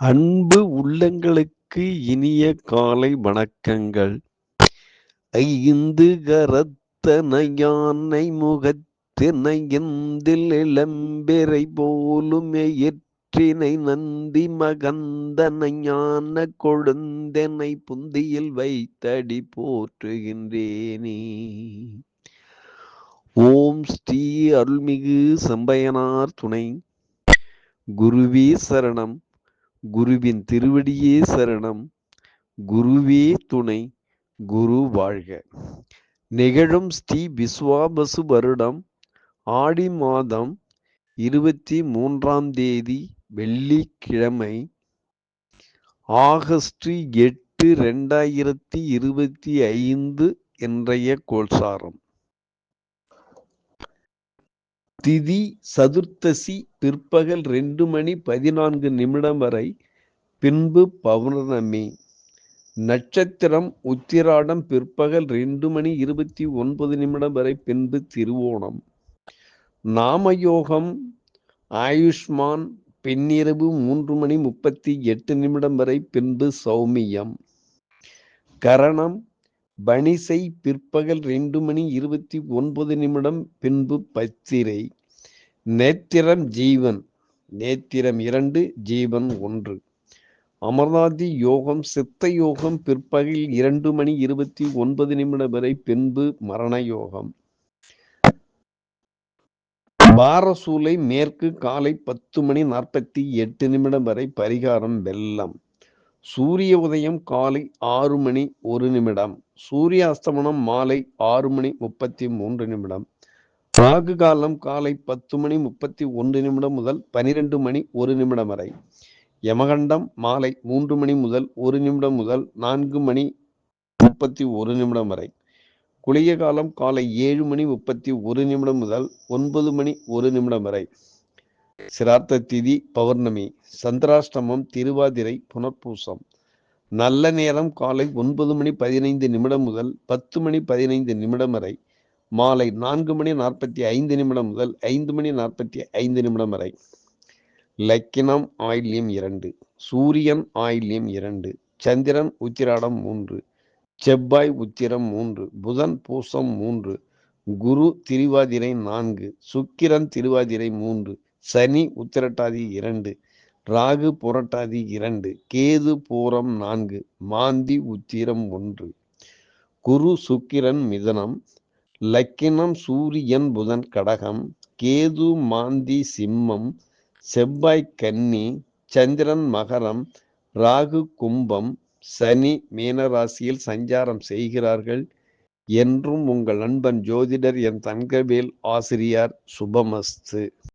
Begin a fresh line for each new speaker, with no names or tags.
அன்பு உள்ளங்களுக்கு இனிய காலை வணக்கங்கள். ஐந்து கரத்தனையானை முகத்தினை எந்தில் இளம்பிறை போலும் எற்றினை நந்தி மகந்தனையான கொழுந்தனை புந்தியில் வைத்தடி போற்றுகின்றேனே. ஓம் ஸ்ரீ அருள்மிகு சம்பயனார் துணை குருவி சரணம் குருவின் திருவடியே சரணம் குருவே துணை குரு வாழ்க. நிகழும் ஸ்ரீ விஸ்வாபசு வருடம் ஆடி மாதம் இருபத்தி மூன்றாம் தேதி வெள்ளிக்கிழமை ஆகஸ்ட் எட்டு ரெண்டாயிரத்தி இருபத்தி ஐந்து இன்றைய கோல்சாரம் திதி சதுர்த்தசி பிற்பகல் ரெண்டு மணி பதினான்கு நிமிடம் வரை பின்பு பௌர்ணமி. நட்சத்திரம் உத்திராடம் பிற்பகல் ரெண்டு மணி இருபத்தி ஒன்பது நிமிடம் வரை பின்பு திருவோணம். நாமயோகம் ஆயுஷ்மான் பின்னிரவு மூன்று மணி முப்பத்தி எட்டு நிமிடம் வரை பின்பு சௌமியம். கரணம் பனிசை பிற்பகல் ரெண்டு மணி இருபத்தி ஒன்பது நிமிடம் பின்பு பத்திரை. நேத்திரம் ஜீவன். நேத்திரம் இரண்டு ஜீவன் ஒன்று. அமர்நாதி யோகம் சித்த யோகம் பிற்பகல் இரண்டு மணி இருபத்தி ஒன்பது நிமிடம் வரை பின்பு மரண யோகம். பாரசூலை மேற்கு காலை பத்து மணி நாற்பத்தி எட்டு நிமிடம் வரை பரிகாரம் வெள்ளம். சூரிய உதயம் காலை ஆறு மணி ஒரு நிமிடம். சூரிய அஸ்தமனம் மாலை ஆறு மணி முப்பத்தி மூன்று நிமிடம். ராகு காலம் காலை பத்து மணி முப்பத்தி ஒன்று நிமிடம் முதல் பனிரெண்டு மணி ஒரு நிமிடம் வரை. யமகண்டம் மாலை மூன்று மணி முதல் ஒரு நிமிடம் முதல் நான்கு மணி முப்பத்தி ஒரு நிமிடம் வரை. குளிய காலம் காலை ஏழு மணி முப்பத்தி ஒரு நிமிடம் முதல் ஒன்பது மணி ஒரு நிமிடம் வரை. சிரார்த்த திதி பௌர்ணமி. சந்திராஷ்டமம் திருவாதிரை புனர்பூசம். நல்ல நேரம் காலை ஒன்பது மணி பதினைந்து நிமிடம் முதல் பத்து மணி பதினைந்து நிமிடம் வரை மாலை நான்கு மணி நாற்பத்தி ஐந்து நிமிடம் முதல் ஐந்து மணி நாற்பத்தி ஐந்து நிமிடம் வரை. லக்கினம் ஆயில்யம் இரண்டு சூரியன் ஆயில்யம் இரண்டு சந்திரன் உத்திராடம் மூன்று செவ்வாய் உத்திரம் மூன்று புதன் பூசம் மூன்று குரு திருவாதிரை நான்கு சுக்கிரன் திருவாதிரை மூன்று சனி உத்திரட்டாதி இரண்டு ராகு புரட்டாதி இரண்டு கேது பூரம் நான்கு மாந்தி உத்திரம் ஒன்று. குரு சுக்கிரன் மிதனம் லக்கினம் சூரியன் புதன் கடகம் கேது மாந்தி சிம்மம் செவ்வாய் கன்னி சந்திரன் மகரம் ராகு கும்பம் சனி மீனராசியில் சஞ்சாரம் செய்கிறார்கள். என்றும் உங்கள் நண்பன் ஜோதிடர் என் தங்கவேல் ஆசிரியார் சுபமஸ்து.